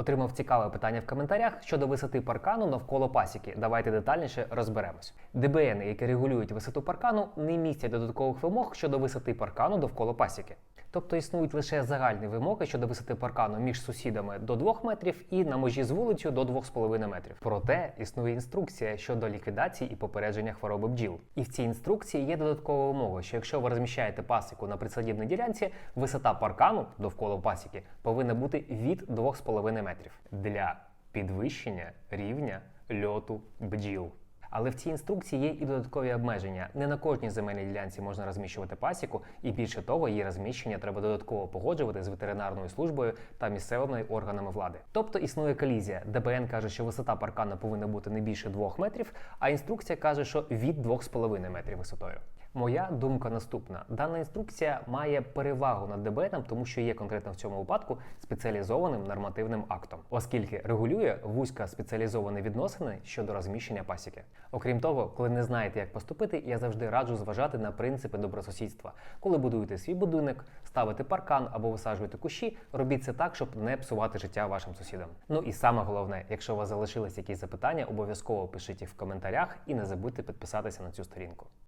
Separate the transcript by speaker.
Speaker 1: Отримав цікаве питання в коментарях щодо висоти паркану навколо пасіки. Давайте детальніше розберемось. ДБН, які регулюють висоту паркану, не містять додаткових вимог щодо висоти паркану довкола пасіки. Тобто існують лише загальні вимоги щодо висоти паркану між сусідами до 2 метрів і на межі з вулицею до 2,5 метрів. Проте існує інструкція щодо ліквідації і попередження хвороби бджіл. І в цій інструкції є додаткова вимога, що якщо ви розміщаєте пасіку на присадібній ділянці, висота паркану довкола пасіки повинна бути від 2,5 метрів для підвищення рівня льоту бджіл. Але в цій інструкції є і додаткові обмеження. Не на кожній земельній ділянці можна розміщувати пасіку, і більше того, її розміщення треба додатково погоджувати з ветеринарною службою та місцевими органами влади. Тобто існує колізія. ДБН каже, що висота паркана повинна бути не більше 2 метрів, а інструкція каже, що від 2,5 метрів висотою. Моя думка наступна: дана інструкція має перевагу над ДБНом, тому що є конкретно в цьому випадку спеціалізованим нормативним актом, оскільки регулює вузько спеціалізовані відносини щодо розміщення пасіки. Окрім того, коли не знаєте, як поступити, я завжди раджу зважати на принципи добросусідства. Коли будуєте свій будинок, ставите паркан або висаджуєте кущі, робіть це так, щоб не псувати життя вашим сусідам. Ну і саме головне, якщо у вас залишились якісь запитання, обов'язково пишіть їх в коментарях і не забудьте підписатися на цю сторінку.